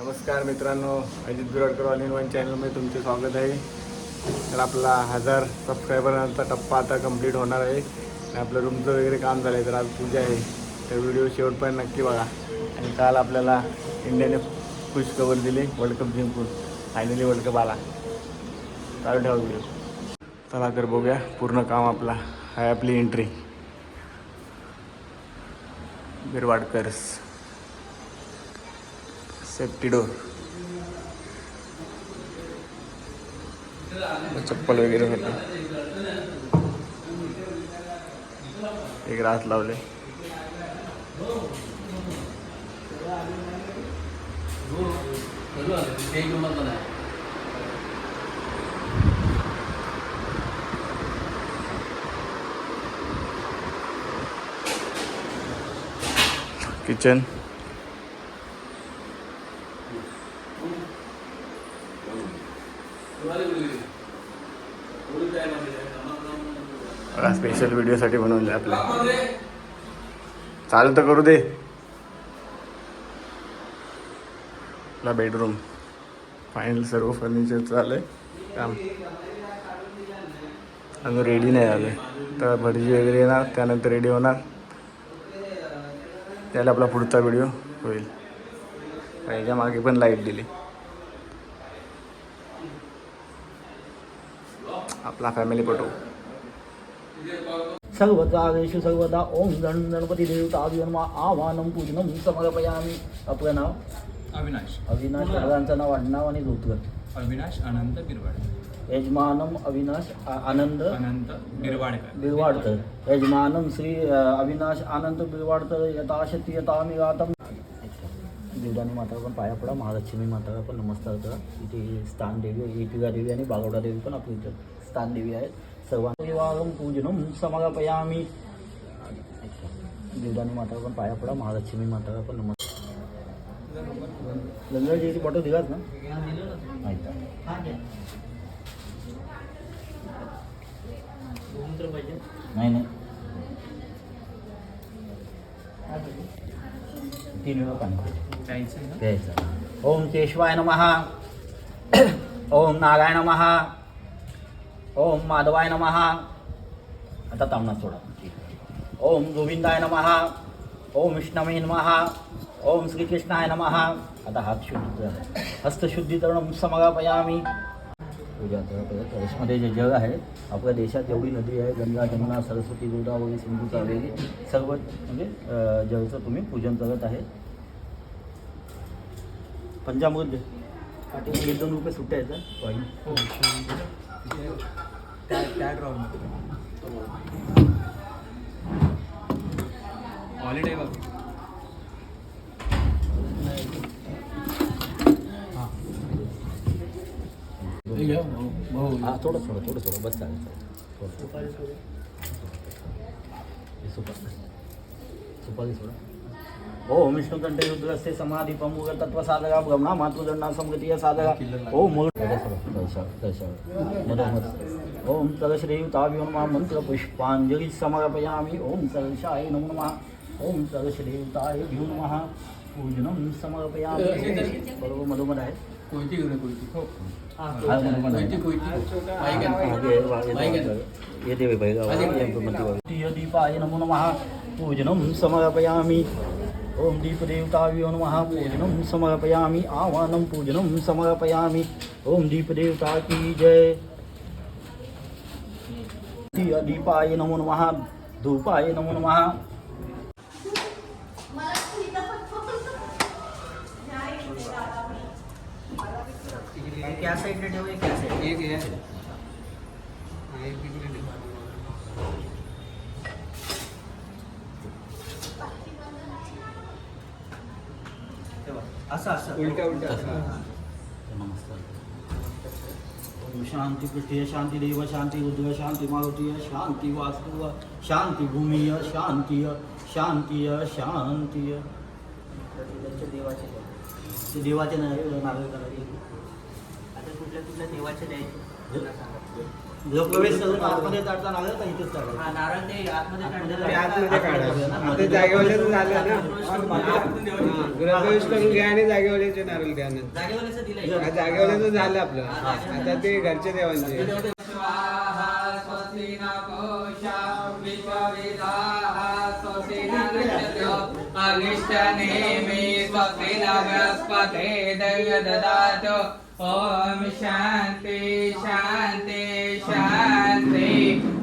नमस्कार मित्रांनो Ajit Biradkar all in one चॅनलमध्ये तुमचे स्वागत आहे. तर आपला हजार सबस्क्रायबरांचा टप्पा आता कंप्लीट होणार आहे. आणि आपलं रूमचं वगैरे काम झालं आहे तर आज पूजा आहे. तर व्हिडिओ शेवटपर्यंत नक्की बघा. आणि काल आपल्याला इंडियाने खुश कवर दिली वर्ल्ड कप जिंकून. फायनली वर्ल्ड कप आला. चालू ठेवा व्हिडिओ चला तर बघूया पूर्ण काम आपला आहे आपली एंट्री बिरवाडकर्स सेफ्टी डोर चप्पल वगैरे होते. एक रात लावले. किचन स्पेशल व्हिडिओसाठी बनवले आपल्या चालू तर करू दे. आपला बेडरूम फायनल सर्व फर्निचर चालू काम. अजून रेडी नाही झालं तर भटजी वगैरे येणार त्यानंतर रेडी होणार. त्याला आपला पुढचा व्हिडिओ होईल. याच्या मागे पण लाइट दिली. आपला फॅमिली फोटो सर्वकारेषु सर्वदा ओम गण गणपती देवता आवाहनं पूजनं समर्पयामी। आपलं नाव? अविनाश। अविनाश दादांचं नाव आडनाव आणि धोतर अविनाश अनंत बिरवाड यजमानम अविनाश आनंद अनंत बिरवाडकर। बिरवाडकर। यजमानम श्री अविनाश आनंद बिरवाडकर। यथाशक्ती यथामी गातम। देवदानी माता पण पाया पडा महालक्ष्मी माता पण नमस्कार करा. इथे स्थान देवी इटिका देवी आणि बागवडा देवी पण आपल्या इथं स्थान देवी आहेत. सर्वांगम पूजनम समर्पयामी। देवदानी माता पण पाया पडा महालक्ष्मी माता पण नमस्कार गंगाजी फोटो दिलाच ना? नाही नाही तीन वेळा पाणी प्यायचं. ओम केशवाय नमः. ओम नारायण नमः. ओम माधवाय नमः। आता तामना सोडा. ओम गोविंदाय नमः। ओम विष्णवे नमः। ओम श्रीकृष्णाय नमः। आता हात शुद्ध हस्तशुद्धीकरण समगापयामी पूजा मध्ये जे जग आहे आपल्या देशात एवढी नदी आहे गंगा जमुना सरस्वती गोदावरी सिंधू कावेरी सर्व म्हणजे जगचं तुम्ही पूजन करत आहे. पंजाबमध्ये. एक दोन रुपये सुट्ट्या आहेत हं? त्या त्या ड्रॉ हॉलिडे बघ. हा थोडं थोडं थोडं थोडं बस चालेल चालेल. हे सुपारी थोडं ओम विष्णुकंठ रुद्रस्ते समाधी प्रमुख तत्व साधका ब्रह्मा मातृदंडा समृतीय साधका. ओम मूळ मधोमध. ओम तरश्रीयुताभिमा मंत्र पुष्पांजली समर्पयामी। ओम तरशाय नमो नमः ओम तरश्रीयुताय भ्यो नमः पूजनं समर्पयामी। बरोबर मधोमध आहे कोणती घेऊन कोणती हो। हा। मधोमध दीपाय नमो नमः पूजनं समर्पयामि। ॐ दीपदेवताभ्यो नमः पूजनं समर्पयामि। आह्वानं पूजनं समर्पयामि। ॐ दीपदेवता की जय। दीपाय नमो नमः धूपाय नमो नमः। क्या साइड ठेवूया क्या साइड एक हे एक तिकडे ठेव. असं असं. उलट्या उलट्या. नमस्कार. शांती पृथ्वी शांती देव शांती रुद्र शांती मारुतीय शांती वास्तु शांती भूमीय शांतीय शांतीय शांतीय। देवाचे देवाचे आता कुठल्या कुठल्या देवाचे द्यायचे प्रवेश करून आतमध्ये चढता नारळ का इथेच टाकायचं हा, नारळ ते आतमध्ये आतमध्ये काढलं. ते आतमध्ये काढायचं ना? आता जागेवाल्याचं झालं ना हा, गृहप्रवेश करून घ्या आणि जागेवाल्याचे नारळ नंतर. जागेवाल्याचं. हा, झालं आपलं. आता ते घरचे देवांचे. अनिष्टनेमि स्वस्ति न बृहस्पते ददातु ॐ शान्ति शान्ति शान्ति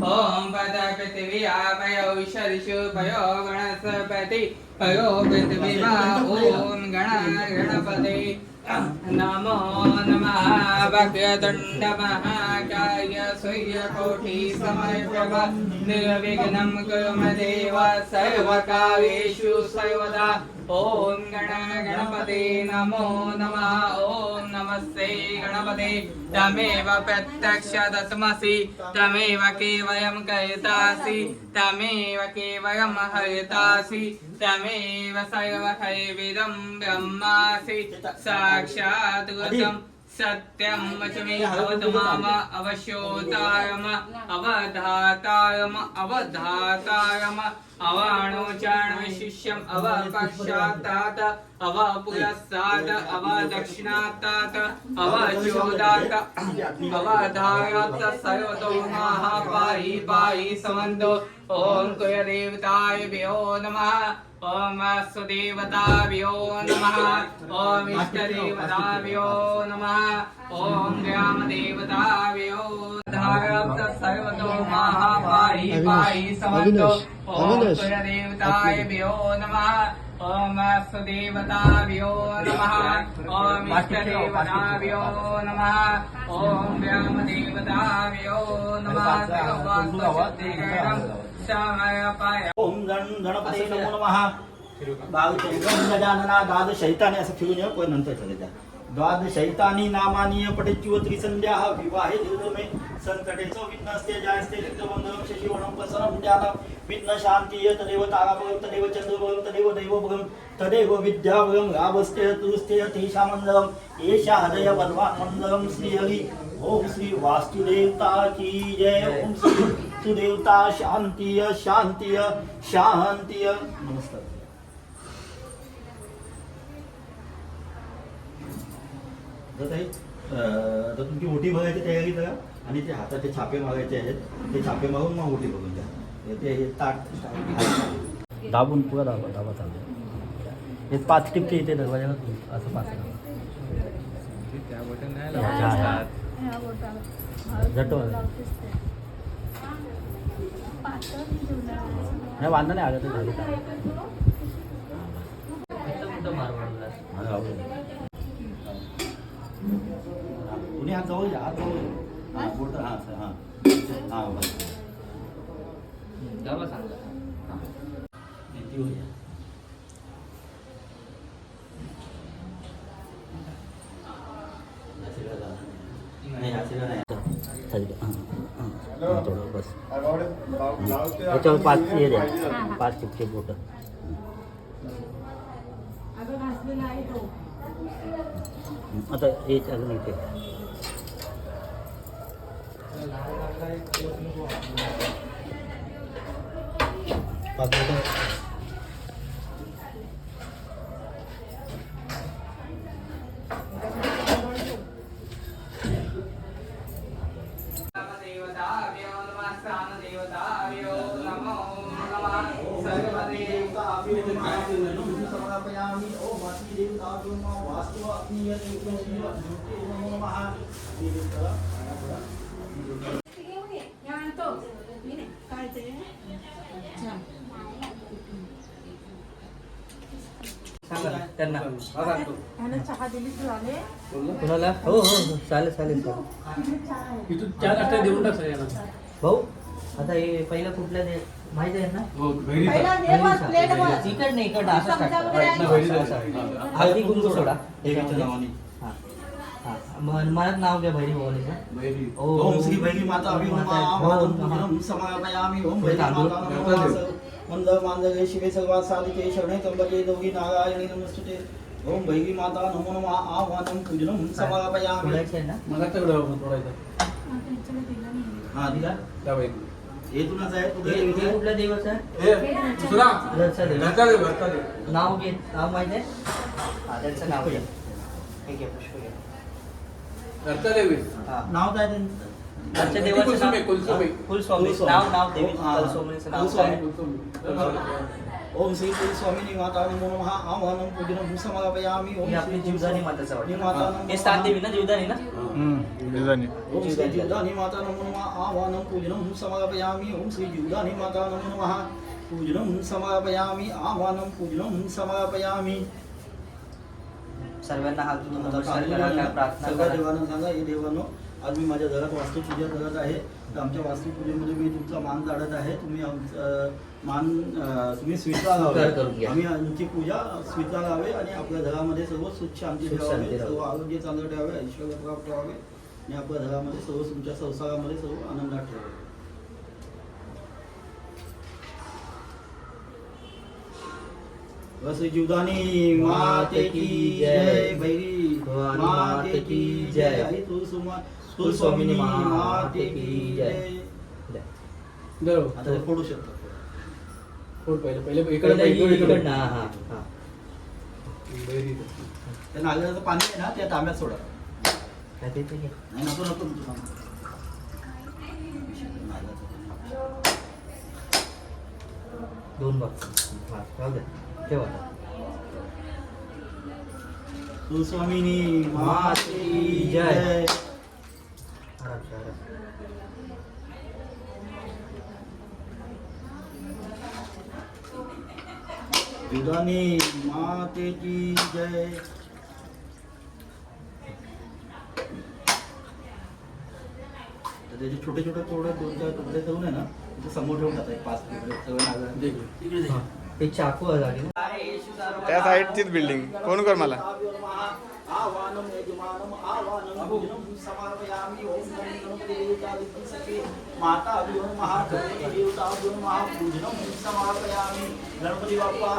ॐ पद पृथिव्यामयो शर्षु पयो गणस्पति पयो पृथिवीमा ॐ गण गणपति नमो नमः भक्तदण्डमहाकाय महाकाय सूर्यकोटि निर्विघ्नं कुरु देव सर्वकार्येषु सर्वदा। ॐ गण गणपते नमो नमः। ॐ नमस्ते गणपते। तमेव प्रत्यक्ष दत्मसि तमेव केवलं कर्तासि। तमेव केवलं हरितासि। तमेव सर्वहैविदं ब्रह्मासि। साक्षात् कृतं सत्यं वचमे भवतु माम अवश्योतारम अवधातारम अवधातारम अवाणोचाण शिष्यम् अवपक्षात्तात् अवपुरस्तात् अवदक्षिणात्तात् अवचोदात् अवधायात् सर्वतो माः पाहि पाहि समन्तो। ॐ कुलदेवताभ्यो नमः। ॐ स्वदेवताभ्यो नमः। ॐ इष्टदेवताभ्यो नमः। ॐ ग्रामदेवताभ्यो धायात् सर्वतो माः पाहि पाहि समन्तो ॐ कुलदेवताभ्यो नमः। ॐ स्वदेवताभ्यो नमः। ॐ इष्टदेवताभ्यो नमः। ॐ ग्रामदेवताभ्यो नमः समर्पय ओम गण गणपती नमो गजानना शैताने असं फिरून ये कोण नंतर जा द्वादश शैतानी नामानी पठिच्युव त्रिसंध्याः विवाहे दुर्गमे संकटेचो विघ्नस्ते जायस्ते लिंगमंगलम शशिवणम प्रसन्नम ज्ञानम विघ्न शांती तदेव ताराभगम तदेव चंद्रभगम तदेव दैवभगम तदेव विद्याभगम रावस्ते तुस्ते तेषामंगलम एषा हृदय बलवान मंगलम श्रीहरि. ओम श्री वास्तुदेवता की जय. ओम श्री सुदेवता शांतीय शांतीय शांतीय. नमस्कार. तर तुमची ओटी बघायची तयारी करा आणि ते हाताचे छापे मागायचे आहेत. ते छापे मागून मग ओटी बघून द्या ते हे ताट दाबून पुरा दाबा दाबा चालू हे पाच टिपके इथे दरवाजाला असं पाच त्या बटन नाही. नाही वांधा नाही आलं तर झालं? हा. हा, कुणी हात जवळ हात जवळ. हा, बोटं, हा, हा. हा, बस. तेव्हा सांगा. हा. किती होईल? आशीर्वाद आहे. नाही, आशीर्वाद नाही. चालेल. हा, हा, हा, थोडं बस. याच्यावर पाच हे द्या. पाच टिपके बोट आता एक अजून इथे पाच बोटं. देवताभ्यो नमः स्थानदेवताभ्यो नमो नमः सर्वदेवताभ्यो नमः समर्पयामि ओम अति त्यांना. चहा दिली कुणाला? हो हो हो. चालेल चालेल चालेल. भाऊ आता हे पहिलं कुठल्या माहिती आहे ना? पहिला दे बस प्लेट बस तिकड नाही इकडं असं चमचा वगैरे आहे. टाका. असं, असं. हळदी कुंकू सोडा. देवीच्या नावाने हा. हा. म- मला नाव घ्या भैरी भवानीचं ओम श्री भैरी माता अभिमा वादम पूजनम समर्पयामि ओम भैरी माता नमः मंगल मांगल्ये शिवे सर्वात साधिके शरणे त्र्यंबके गौरी नारायणी नमस्तुते. ओम भैरी माता नमो नमः आह्वानं पूजनं समर्पयामि बोलायचं आहे. ना. हा, त्यांच्याला दिलं नाही. हा दिला? त्या. हे देवीचं. नाव घे नाव माहिती आहे? हा त्यांचं नाव घे. हे घे पुष्प घे. घरचा देव आहे. हा. नाव काय त्यांचं? घरच्या ती देवाचं कुलस्वामी, नाव कुलस्वामी. कुलस्वामी. नाव नाव देवी. हा. कुलस्वामीचं नाव कुलस्वामी. काय? ओम श्री कुल स्वामी माता नमो। नमः आवाहनं पूजनं समर्पयामि। ओम आपली श्री जीवदानी माताचं नमो हे स्थान देवी ना जीवदानी ना? हम्म, दिसानी. ओम श्री जीवदानी माता नमो। नमः आवाहनं पूजनं समर्पयामि। ओम श्री जीवदानी माता नमो। नमः पूजनं समर्पयामि। आवाहनं पूजनं समर्पयामि। सर्वांना हात जोडून नमस्कार करा प्रार्थना सगळ्या करा. देवांना सांगा हे देवानं आज मी माझ्या घरात वास्तुपूजा करत आहे. तर आमच्या वास्तुपूजेमध्ये मी तुमचा मान काढत आहे. तुम्ही आमचं मान तुम्ही स्वीकारावे. आम्ही आमची पूजा स्वीकारावे आणि आपल्या घरामध्ये सर्व सुख शांती ठेवावे. सर्व आरोग्य चांगलं ठेवावे ऐश्वर्य प्राप्त ठेवावे आणि आपल्या घरामध्ये सर्व तुमच्या संसारामध्ये सर्व आनंदात ठेवावे. बस जीवदानी माते की जय भैरी. माते की जय. आई तुळसुमा तुळस्वामिनी माते की जय. आता ते फोडू शकतो फोड पहिले पहिले इकडे इकडे, इकडे. हा हा हा. त्या नारळाचं पाणी आहे ना त्या तांब्यात सोडा काय ते ते घे. नाही नको नको नको. नारळाचं पाणी. दोन बॉक्स हा राहू ठेवा तुळस्वामिनी माते की जय. जय आराम से, आराम से. जीवदानी माते की जय त्याचे छोटे छोटे थोडे दोन चार तुकडे करून आहे ना तिथे समोर ठेवून टाका एक पाच तुकडे. सगळं. हे. चाकू आहे गाडी त्या साईडचीच बिल्डिंग कोण कर मला? आवाहनं यजमानं आवाहनं पूजनं समर्पयामि ओम गणपती विद्युत्सखे माता अभियो नमः गणपती देवता पूजनं समर्पयामि गणपती बाप्पा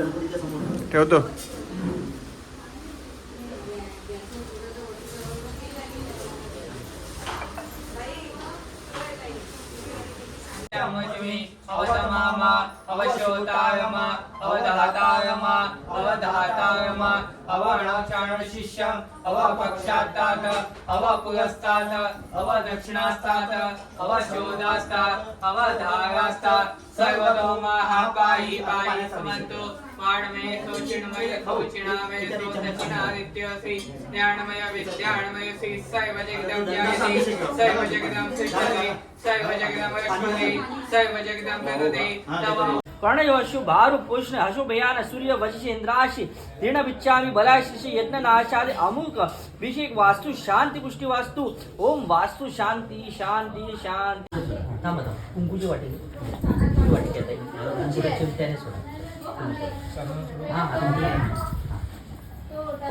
गणपतीच्या समोर. ठेवतो अमजमी अवतमाम अवशोतायम अवधातायम अवधातायम अवणक्षण शिष्यम अवपक्षात्तात अवपुरस्तात् अवदक्षिणास्तात् अवशोदास्तात् अवधायास्तात् सर्वतोमाः पाहि पाहि समन्तु वाणमय चिन्मय खौचिणामय दक्षिणादित्यसि ज्ञानमय विज्ञानमयसि सर्व जगदं ज्ञायसि सर्व जगदं सिद्धते सर्व जगदं रक्षते सर्व जगदं ददते तव कर्णयोशु भारू पुष्ण हशु भयान सूर्य वशिष इंद्राशी दीर्ण विच्छामी बलाशिष यज्ञ नाशादि अमुक विषेक वास्तु शांती पुष्टी वास्तु। ओम वास्तु शांती शांती शांती। थांबा कुंकूची वाटी कुंकूची वाटी घेता येईल कुंकूची त्याने सोडा. हा हा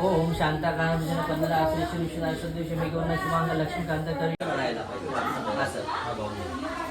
ओम शांताकांत जन पंधरा श्री विश्वनाथ सदृश मेघवर्ण शुभांग लक्ष्मीकांत कवी. म्हणायला पाहिजे असं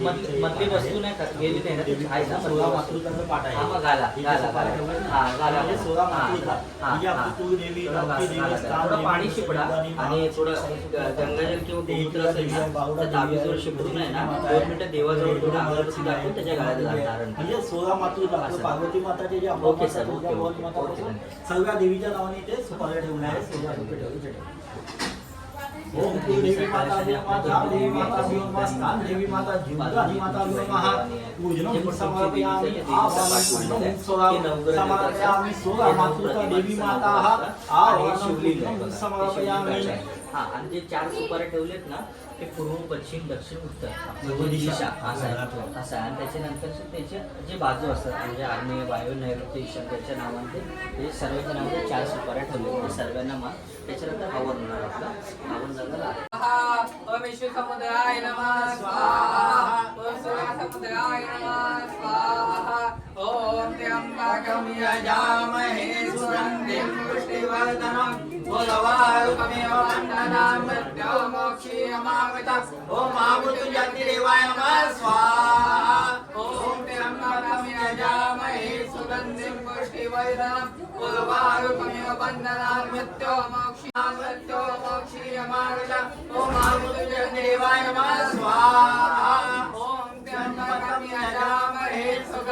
मधली वस्तू नाही गेली नाही ना ती आहे ना मधली सोळा. मातृकांचं पाठ आहे हा घाला घाला घाला म्हणजे मातृका हा. आपली कुलदेवी थोडं पाणी शिपडा आणि थोडं गंगाजल किंवा गोमूत्र असेल ना आहे, शिपडून आहे ना माता दोन. मिनिटं देवाजवळ थोडं अगरबत्ती दाखवून त्याच्या गळ्यात धारण. म्हणजे सोळा मातृका. पार्वती माताचे जे ओके सर, ओके, सगळ्या देवीच्या नावाने ते ठेवून आहे सोळा रुपये ठेवले ओम देवी माता देवी माता देवी माता व्योमस्तान देवी माता जिंगानी माता व्योमः पूजनं समर्पयामि आवाहनं सोळा समर्पयामि सोळा मातृका देवी माता आवाहनं समर्पयामि हा आणि जे चार सुपाऱ्या ठेवलेत ना ते पूर्व पश्चिम दक्षिण उत्तर. म्हणजे दिशा. असं आहे असं आहे आणि त्याच्यानंतर त्याचे जे बाजू असतात म्हणजे आग्नेय वायू नैऋत्य ईशान त्याच्या नावाने ते सर्वांच्या नावाने चार सुपाऱ्या ठेवले ते सर्वांना मान त्याच्यानंतर हवन होणार आपलं. हवन झालं समुद्राय नमः स्वाहा. समुद्राय नमः स्वाहा. ओम त्र्यंबकं यजामहे सुगन्धिं पुष्टिवर्धनम् उर्वारुकमेव बन्धनान् मृत्युमोक्षीयमामृतम् ॐ आमृत्युञ्जतिदेवाय नमः स्वाहा ॐ त्र्यंबकं यजामहे सुगन्धिं पुष्टिवर्धनम् उर्वारुकमेव ॐ नमः स्वाहा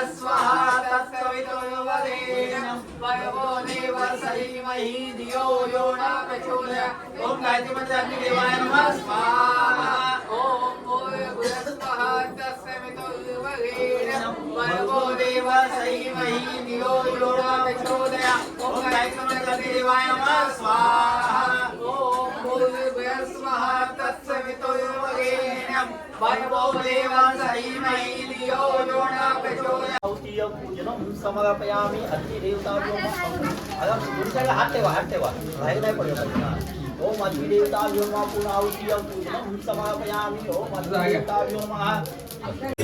भूर्भुवः स्वः तत्सवितुर्वरेण्यं भर्गो देवस्य धीमहि धियो यो न प्रचोदयात् ॐ गायत्री मंत्राग्निदेवाय नमः स्वाहा ॐ भूर्भुवः स्वः तत्सवितुर्वरेण्यं भर्गो देवस्य धीमहि धियो यो न प्रचोदयात् ॐ गायत्री मंत्राग्निदेवाय नमः स्वाहा ॐ भूर्भुवः पूजनं समर्पयामि अधिदेवता आता पुढच्याला हात ठेवा हात ठेवा बाहेर नाही पडलं पाहिजे हा. ओम अधिदेवता व्योमा पुन्हा औतीय पूजनं समर्पयामि ओम अधिदेवता व्योमा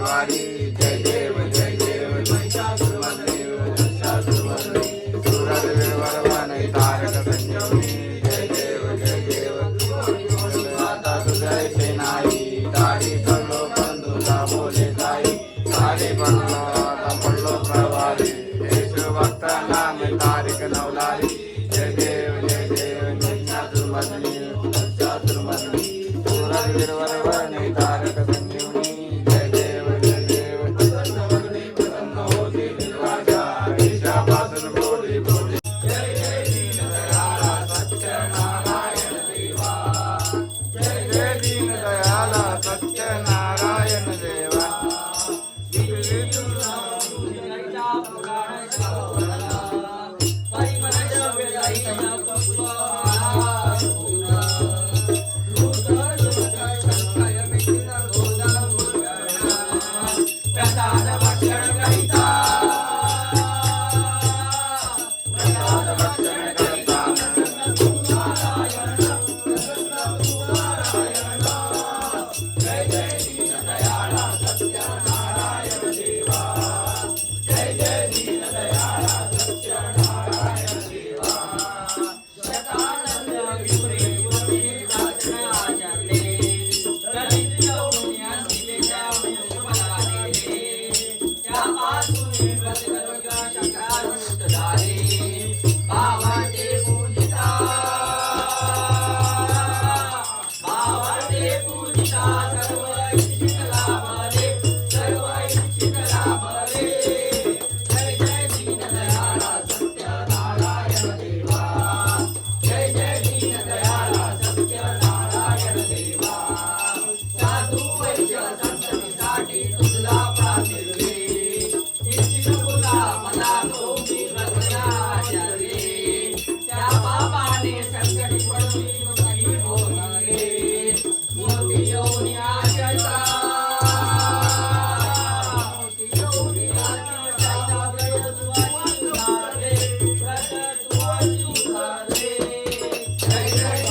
Jai Jai Jai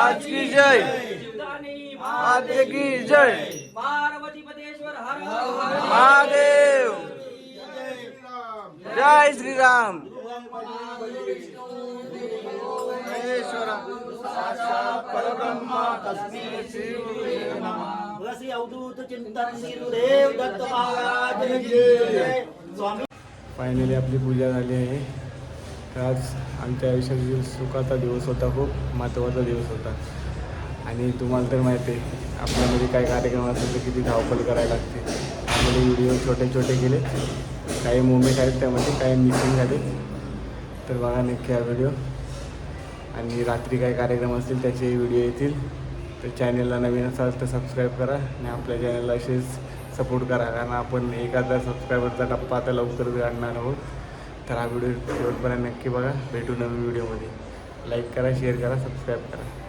आज की जय माते की जय पार्वती महादेव जय श्री राम फाइनली आपली पूजा झाली आहे. आज आमच्या आयुष्यातील सुखाचा दिवस होता खूप महत्त्वाचा दिवस होता. आणि तुम्हाला तर माहिती आहे आपल्यामध्ये काय कार्यक्रम असेल तर किती धावपळ करायला लागते. त्यामध्ये व्हिडिओ छोटे छोटे केले काही मुवमेंट आहेत त्यामध्ये काही मिसिंग झाले. तर बघा नक्की हा व्हिडिओ. आणि रात्री काय कार्यक्रम असतील त्याचे व्हिडिओ येतील. तर चॅनलला नवीन असाल तर सबस्क्राईब करा आणि आपल्या चॅनलला असेच सपोर्ट करा. कारण आपण एक हजार सबस्क्रायबरचा टप्पा आता लवकर आणणार आहोत. तर हा व्हिडिओ शेवटपर्यंत नक्की बघा. भेटू नवीन व्हिडिओमध्ये. लाईक करा शेअर करा सबस्क्राईब करा.